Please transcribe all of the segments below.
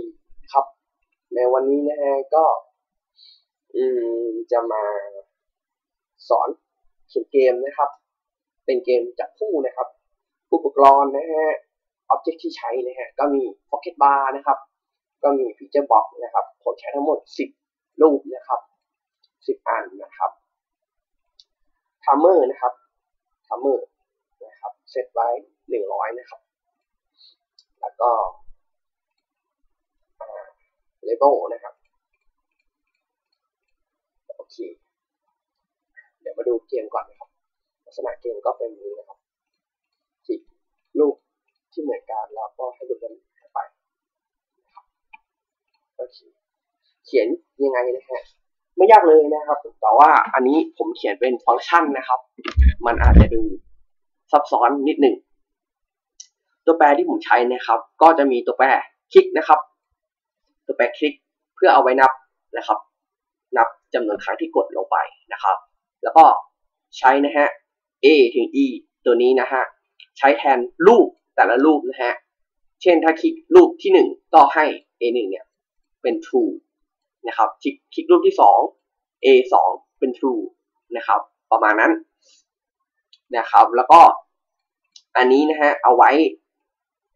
ีครับ ในวันนี้นะฮะก็ อืมจะมาสอนเขียนเกมนะครับ เป็นเกมจับคู่นะครับ อุปกรณ์นะฮะอ็อบเจกต์ที่ใช้นะฮะก็มี Pocket Bar นะครับ ก็มี Picture Box นะครับผมใช้ทั้งหมด 10 รูปนะครับ 10 อันนะครับทัมเมอร์นะครับทัมเมอร์นะครับเซตไว้ 100 นะครับ แล้วก็ เลเบลนะครับ โอเค เดี๋ยวมาดูเกมก่อนนะครับ ลักษณะเกมก็เป็นนี้นะครับสิลูกที่เหมือนกันแล้วก็ให้ดูกันไปนะครับโอเคเขียนยังไงนะฮะไม่ยากเลยนะครับ แต่ว่าอันนี้ผมเขียนเป็นฟังก์ชันนะครับ มันอาจจะดูซับซ้อนนิดหนึ่ง ตัวแปรที่ผมใช้นะครับ ก็จะมีตัวแปรคลิกนะครับ ตัวแปคลิกเพื่อเอาไว้นับนะครับ นับจำนวนครั้งที่กดลงไปนะครับ แล้วก็ใช้นะฮะ a ถึง e ตัวนี้นะฮะ ใช้แทนรูปแต่ละรูปนะฮะ เช่นถ้าคลิกรูปที่ 1 ก็ให้ a 1 เนี่ยเป็น true นะครับ คลิกคลิกรูปที่ 2 a 2 เป็น true นะครับ ประมาณนั้นนะครับ แล้วก็อันนี้นะฮะเอาไว้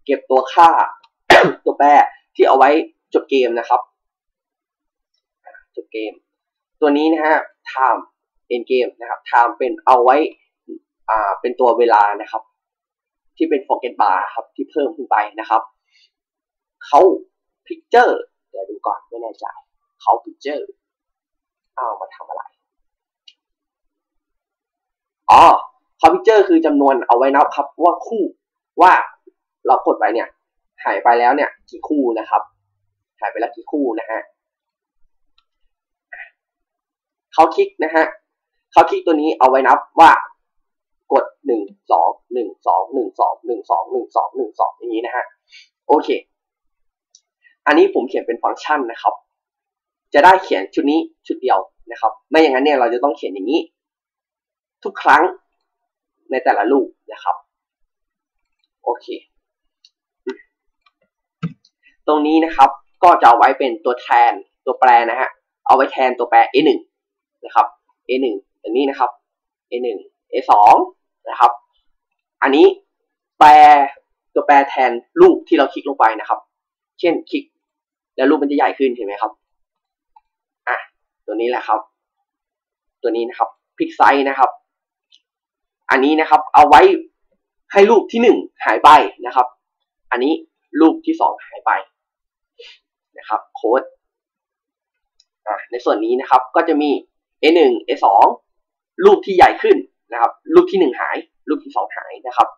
เก็บตัวค่าตัวแปรที่เอาไว้ จบเกมนะครับ จบเกม ตัวนี้นะฮะ time end game นะครับ time เป็นเอาไว้อ่าเป็นตัวเวลานะครับ ที่เป็น forget bar ครับ ที่เพิ่มขึ้นไปนะครับเขา picture เดี๋ยวดูก่อนไม่แน่ใจเขา picture เอามาทำอะไรอ๋อเขา picture คือจำนวนเอาไว้นับครับว่าคู่ว่าเรากดไปเนี่ย หายไปแล้วเนี่ยกี่คู่นะครับ หายไปแล้วกี่คู่นะฮะเขาคลิกนะฮะเขาคลิกตัวนี้เอาไว้นับว่ากดหนึ่งสองหนึ่งสองหนึ่งสองหนึ่งสองหนึ่งสองหนึ่งสองอย่างนี้นะฮะโอเค อันนี้ผมเขียนเป็นฟังก์ชันนะครับ จะได้เขียนชุดนี้ชุดเดียวนะครับ ไม่อย่างนั้นเนี่ยเราจะต้องเขียนอย่างนี้ ทุกครั้งในแต่ละลูกนะครับ โอเค ตรงนี้นะครับ ก็จะเอาไว้เป็นตัวแทนตัวแปรนะฮะ เอาไว้แทนตัวแปร a 1นะครับ a 1อย่างนี้นะครับ a 1 a 2นะครับ อันนี้แปรตัวแปรแทนรูปที่เราคลิกลงไปนะครับ เช่นคลิก แล้วรูปมันจะใหญ่ขึ้นเห็นไหมครับ อะ ตัวนี้แหละครับ ตัวนี้นะครับพิกไซส์นะครับ อันนี้นะครับ เอาไว้ให้รูปที่หนึ่งหายไปนะครับ อันนี้รูปที่สองหายไป นะครับโค้ดในส่วนนี้นะครับก็จะมี A1 A2 รูปที่ใหญ่ขึ้นนะครับ รูปที่หนึ่งหาย รูปที่สองหายนะครับ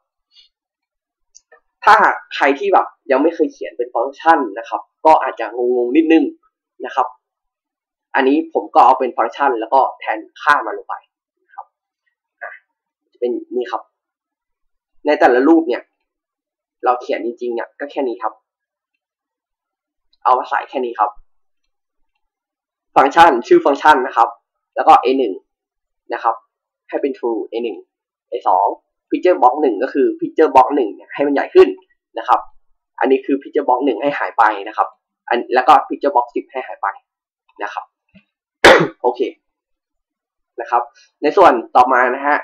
ถ้าใครที่แบบยังไม่เคยเขียนเป็นฟังก์ชันนะครับ ก็อาจจะงงๆนิดนึงนะครับ อันนี้ผมก็เอาเป็นฟังก์ชัน แล้วก็แทนค่ามาลงไปนะครับอะจะเป็นนี่ครับ ในแต่ละรูปเนี่ย เราเขียนจริงๆเนี่ยก็แค่นี้ครับ เอามาใส่แค่นี้ครับ ฟังก์ชันชื่อฟังก์ชันนะครับ แล้วก็ a 1นะครับ ให้เป็น true a 1 a 2 picture box 1ก็คือ picture box 1เนี่ยให้มันใหญ่ขึ้นนะครับ อันนี้คือ picture box 1ให้หายไปนะครับ อันแล้วก็ picture box 10 ให้หายไปนะครับ โอเคนะครับ ในส่วนต่อมานะฮะ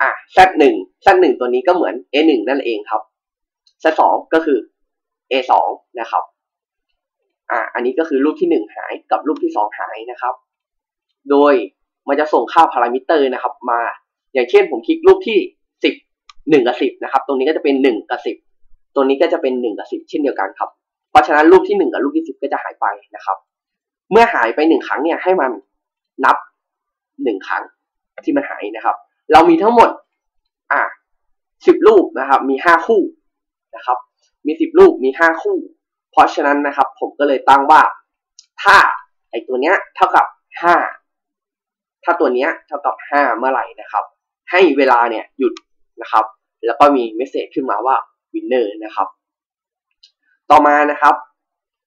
อะ z 1 z 1 ตัวนี้ก็เหมือน a 1 นั่นเองครับ z 2 ก็คือ a 2 นะครับ อะอันนี้ก็คือรูปที่หนึ่งหายกับรูปที่สองหายนะครับ โดยมันจะส่งค่าพารามิเตอร์นะครับ มา อย่างเช่นผมคลิกรูปที่สิบหนึ่งกับสิบนะครับ ตรงนี้ก็จะเป็นหนึ่งกับสิบตัวนี้ก็จะเป็นหนึ่งกับสิบเช่นเดียวกันครับ เพราะฉะนั้นรูปที่หนึ่งกับรูปที่สิบก็จะหายไปนะครับ เมื่อหายไปหนึ่งครั้งเนี่ยให้มันนับหนึ่งครั้งที่มันหายนะครับ เรามีทั้งหมด อะสิบรูปนะครับ มีห้าคู่นะครับ มีสิบรูปมีห้าคู่ ราะฉะนั้นนะครับ ผมก็เลยตั้งว่า ถ้าไอตัวเนี้ยเท่ากับห้าถ้าตัวเนี้ยเท่ากับห้าเมื่อไหร่นะครับ ให้เวลาเนี่ยหยุดนะครับ แล้วก็มีเมสเซจขึ้นมาว่า winner นะครับ ต่อมานะครับ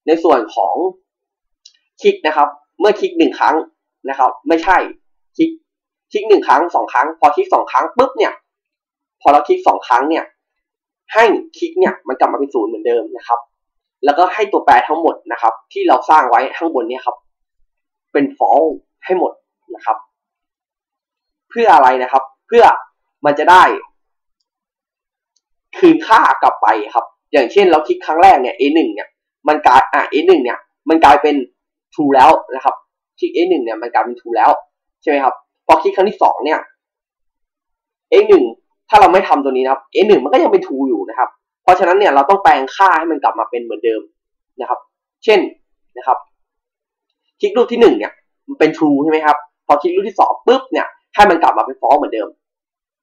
ในส่วนของคลิกนะครับ เมื่อคลิกหนึ่งครั้งนะครับ ไม่ใช่คลิกคลิกหนึ่งครั้งสองครั้ง พอคลิกสองครั้งปุ๊บเนี่ย พอเราคลิกสองครั้งเนี่ย ให้คลิกเนี่ยมันกลับมาเป็นศูนย์เหมือนเดิมนะครับ แล้วก็ให้ตัวแปรทั้งหมดนะครับ ที่เราสร้างไว้ข้างบนนี่ยครับ เป็น false ให้หมดนะครับ เพื่ออะไรนะครับ เพื่อมันจะได้ คืนค่ากลับไปครับ อย่างเช่นเราคลิกครั้งแรกเนี่ย a1 เนี่ยมันกลายอะ a1 เนี่ย มันกลายเป็น true แล้วนะครับคลิก a1 เนี่ยมันกลายเป็น true แล้วใช่ไหมครับพอคลิกครั้งที่สองเนี่ย a1 ถ้าเราไม่ทำตัวนี้นะครับ a1 มันก็ยังเป็น true อยู่นะครับ เพราะฉะนั้นเนี่ยเราต้องแปลงค่าให้มันกลับมาเป็นเหมือนเดิมนะครับ เช่นนะครับ คลิกรูปที่หนึ่งเนี่ยมันเป็น true ใช่ไหมครับ พอคลิกรูปที่สองปุ๊บเนี่ยให้มันกลับมาเป็น false เหมือนเดิม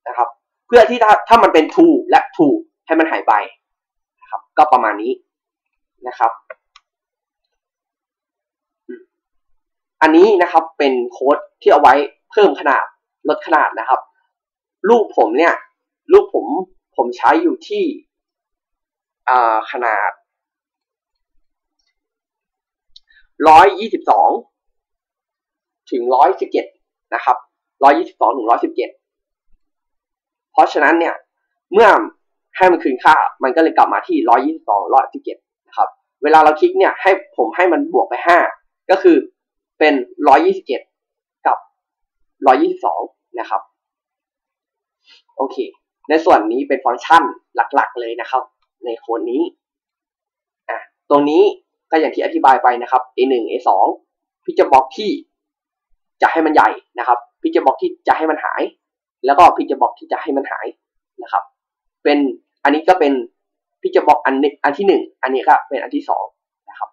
นะครับ เพื่อที่ถ้าถ้ามันเป็น true และ true ให้มันหายไปนะครับ ก็ประมาณนี้นะครับ อันนี้นะครับเป็นโค้ดที่เอาไว้เพิ่มขนาดลดขนาดนะครับ รูปผมเนี่ย รูปผมผมใช้อยู่ที่ ขนาดร้อยยี่สิบสองถึงร้อยสิบเจ็ดนะครับร้อยยี่สิบสองถึงร้อยสิบเจ็ดเพราะฉะนั้นเนี่ย เมื่อให้มันคืนค่า มันก็เลยกลับมาที่ร้อยยี่สิบสองร้อยสิบเจ็ดนะครับ เวลาเราคลิกเนี่ย ให้ผมให้มันบวกไปห้าก็คือเป็นร้อยยี่สิบเจ็ดกับร้อยยี่สิบสองนะครับ โอเค ในส่วนนี้เป็นฟังก์ชันหลักๆ เลยนะครับ ในโค้ดนี้อะตรงนี้ก็อย่างที่อธิบายไปนะครับ A1 A2 พี่จะบล็อกที่จะให้มันใหญ่นะครับพี่จะบล็อกที่จะให้มันหาย แล้วก็พี่จะบล็อกที่จะให้มันหายนะครับ เป็นอันนี้ก็เป็นพี่จะบล็อกอันนึงอันที่หนึ่งอันนี้ก็เป็นอันที่สองนะครับ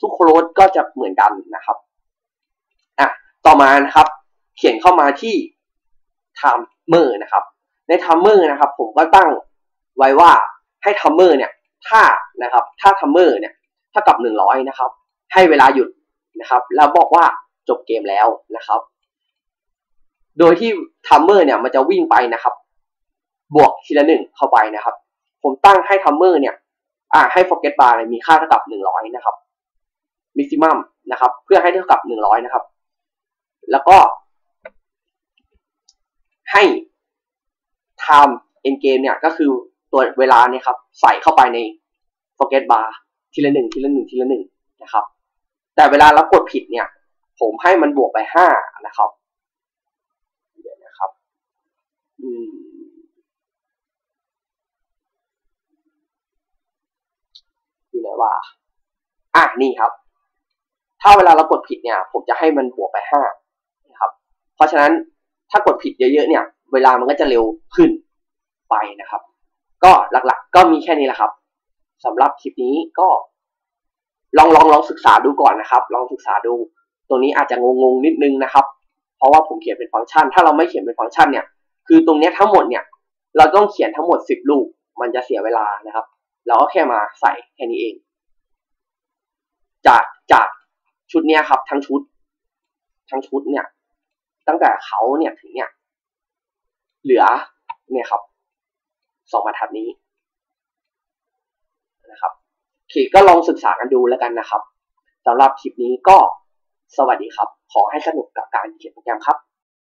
ทุกโค้ดก็จะเหมือนกันนะครับอะต่อมานะครับ เขียนเข้ามาที่ timer นะครับ ใน timer นะครับ ผมก็ตั้งไว้ว่า ให้ timer เนี่ยถ้านะครับถ้า timer เนี่ยเท่ากับหนึ่งร้อยนะครับ ให้เวลาหยุดนะครับ แล้วบอกว่าจบเกมแล้วนะครับ โดยที่ทัมเมอร์เนี่ยมันจะวิ่งไปนะครับ บวกทีละหนึ่งเข้าไปนะครับ ผมตั้งให้ทัมเมอร์เนี่ยอ่าให้ forget bar มีค่าเท่ากับหนึ่งร้อยนะครับ maximum นะครับ เพื่อให้เท่ากับหนึ่งร้อยนะครับ แล้วก็ ให้ time end game เนี่ยก็คือ ตัวเวลาเนี่ยครับใส่เข้าไปใน forget bar ทีละหนึ่งทีละหนึ่งทีละหนึ่งนะครับ แต่เวลาเรากดผิดเนี่ย ผมให้มันบวกไปห้านะครับเดี๋ยวนะครับอืมอยู่ไหนวะอะนี่ครับ ถ้าเวลาเรากดผิดเนี่ย ผมจะให้มันบวกไปห้านะครับ เพราะฉะนั้นถ้ากดผิดเยอะๆเนี่ย เวลามันก็จะเร็วขึ้นไปนะครับ ก็หลักๆ ก็มีแค่นี้แหละครับสำหรับคลิปนี้ก็ ลองลองลองศึกษาดูก่อนนะครับ ลองศึกษาดูตรงนี้อาจจะงงงนิดนึงนะครับ เพราะว่าผมเขียนเป็นฟังก์ชัน ถ้าเราไม่เขียนเป็นฟังก์ชันเนี่ย คือตรงนี้ทั้งหมดเนี่ย เราต้องเขียนทั้งหมดสิบลูก มันจะเสียเวลานะครับ เราก็แค่มาใส่แค่นี้เอง จากจากชุดเนี้ยครับ ทั้งชุด ทั้งชุดเนี่ย ตั้งแต่เขาเนี่ยถึงเนี่ย เหลือเนี่ยครับ สองบรรทัดนี้นะครับโอเคก็ลองศึกษากันดูแล้วกันนะครับสำหรับคลิปนี้ก็สวัสดีครับ ขอให้สนุกกับการเขียนโปรแกรมครับ